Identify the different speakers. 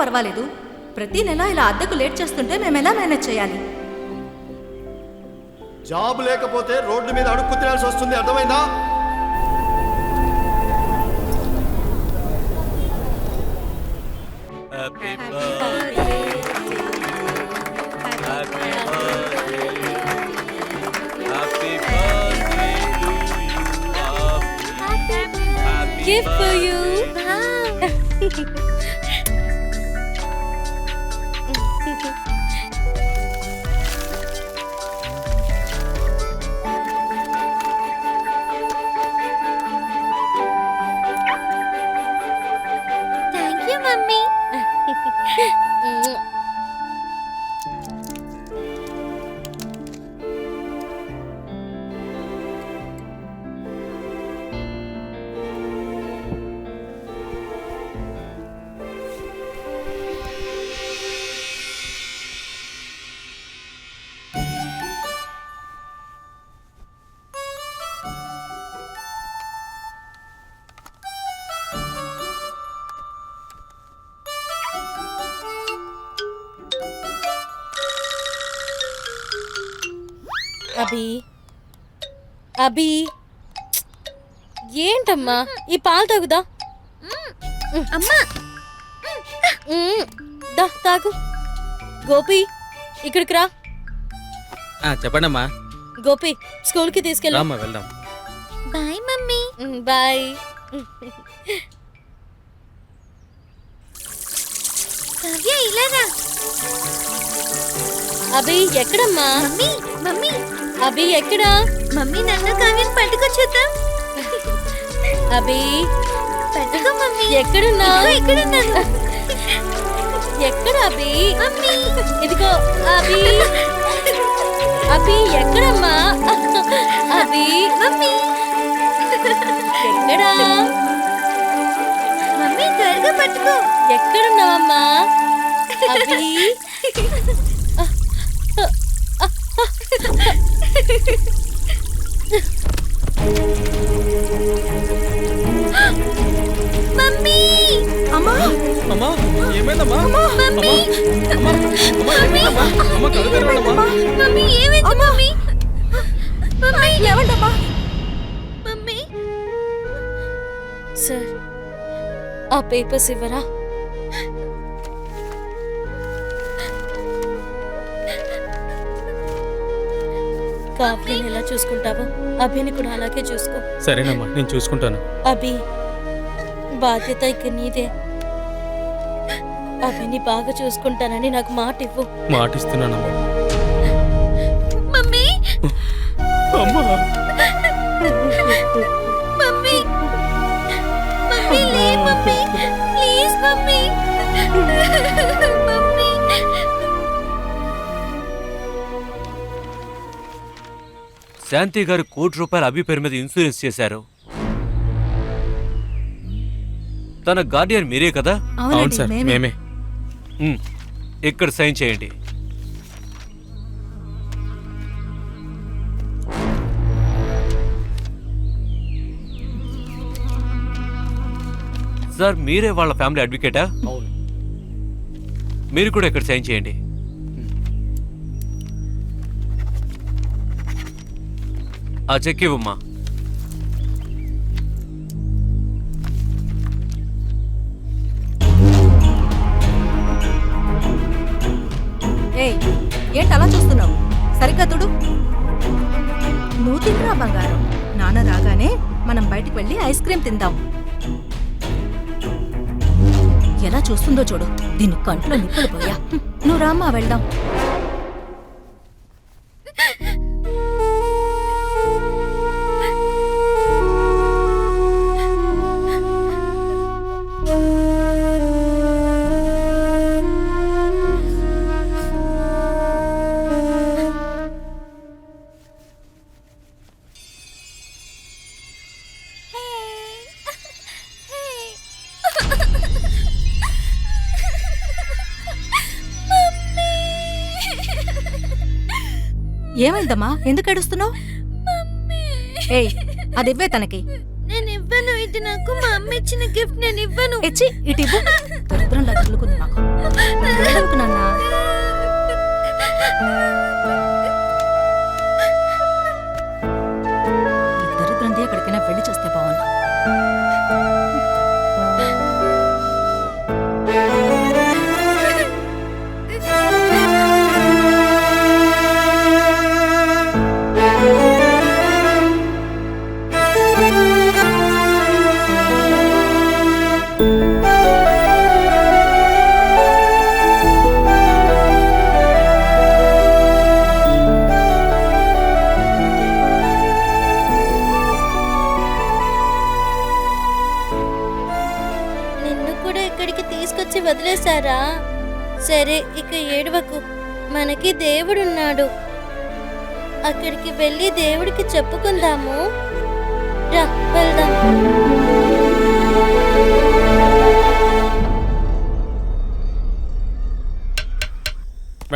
Speaker 1: పర్వాలేదు. ప్రతి నెల ఇలా అద్దెకు లేట్ చేస్తుంటే మేము ఎలా మేనేజ్ చేయాలి?
Speaker 2: జాబ్ లేకపోతే రోడ్డు మీద అడుక్కు తినాల్సి వస్తుంది. అర్థమైందా?
Speaker 3: Happy birthday. Happy birthday Happy birthday to you. Happy
Speaker 4: Gift for you.
Speaker 5: 嗯。
Speaker 4: అభి. అభి. ఏంటమ్మా? ఈ పాలు తాగుదా?
Speaker 5: అమ్మా.
Speaker 4: మ్మ్. దా తాగు. గోపి ఇక్కడికి రా.
Speaker 6: ఆ, చెప్పండమ్మా.
Speaker 4: గోపి స్కూల్కి తీసుకెళ్ళు.
Speaker 6: రామ్మా వెళ్దాం.
Speaker 5: Bye mummy.
Speaker 4: మ్మ్, బాయ్.
Speaker 5: కావ్య ఇలాగా
Speaker 4: అభి ఎక్కడమ్మా?
Speaker 5: Mummy mummy.
Speaker 4: అభి ఎక్కడా?
Speaker 5: మమ్మీ నన్ను కావ్యని పట్టుకొచ్చేద్దాం.
Speaker 4: అభి.
Speaker 5: పట్టుకో మమ్మీ.
Speaker 4: ఎక్కడున్నా
Speaker 5: ఇదిగో ఇక్కడున్నాను.
Speaker 4: ఎక్కడ అభి?
Speaker 5: మమ్మీ.
Speaker 4: ఇదిగో అభి. అభి ఎక్కడమ్మా? అభి.
Speaker 5: మమ్మీ.
Speaker 4: ఎక్కడా?
Speaker 5: మమ్మీ త్వరగా పట్టుకో.
Speaker 4: ఎక్కడున్నావమ్మా? అభి.
Speaker 5: మమ్మీ!
Speaker 1: అమ్మా!
Speaker 6: అమ్మా ఏమైందమ్మా? అమ్మా అమ్మా అమ్మా ఏమైందమ్మా? అమ్మ కళ్ళు తెరవండమ్మా
Speaker 5: మమ్మీ! ఏమైంది మమ్మీ? మమ్మీ!
Speaker 1: ఏమంటమ్మా
Speaker 5: మమ్మీ!
Speaker 4: సార్ ఆ పేపర్స్ ఇవ్వరా? కావ్యని ఎలా చూసుకుంటావో అభిని కూడా అలాగే చూసుకో.
Speaker 6: సరేనమ్మా నేను చూసుకుంటాను.
Speaker 4: అభి బాధ్యత ఇక నీదే. అభిని బాగా చూసుకుంటానని నాకు మాట ఇవ్వు.
Speaker 6: మాటిస్తున్నానమ్మా.
Speaker 5: మమ్మీ!
Speaker 6: అమ్మా!
Speaker 5: మమ్మీ! మమ్మీ లే mummy! Please mummy! Mummy!
Speaker 3: Shanti గారు కోటి రూపాయల అభి పేరు మీద ఇన్సూరెన్స్ చేశారు. తన గార్డియన్ మీరే కదా?
Speaker 6: అవును సార్
Speaker 1: మేమే.
Speaker 6: మేమే.
Speaker 3: ఉమ్, ఇక్కడ సైన్ చేయండి. సార్ మీరే వాళ్ళ ఫ్యామిలీ అడ్వకేటా?
Speaker 2: అవును.
Speaker 3: మీరు కూడా ఇక్కడ సైన్ చేయండి. ఆ చెక్ ఇవ్వమ్మా.
Speaker 1: ఏంటి అలా చూస్తున్నావు? సరిగ్గా తుడు. నువ్వు తింటురా బంగారం? నాన్న రాగానే మనం బయటికి వెళ్ళి ఐస్ క్రీమ్ తిందాం. ఎలా చూస్తుందో చూడు. దీని కంట్లో నిప్పులు పోయా. నువ్వు రామ్మా వెళ్దాం. ఏమైందమ్మా? ఎందుకు ఏడుస్తున్నావు? ఏయ్ అది ఇవ్వే తనకి.
Speaker 5: నేను ఇవ్వను ఇది నాకు. మా అమ్మ ఇచ్చిన గిఫ్ట్ నేను ఇవ్వను.
Speaker 1: ఇచ్చి ఇటు ఇవ్వు. దరిద్రంలా తగులుకుంది మాకు. నాన్న?
Speaker 4: చెప్తున్నారా సరే ఇక ఏడవకు. మనకి దేవుడున్నాడు. అక్కడికి వెళ్ళి దేవుడికి చెప్పుకుందాము. రా వెళ్దాం.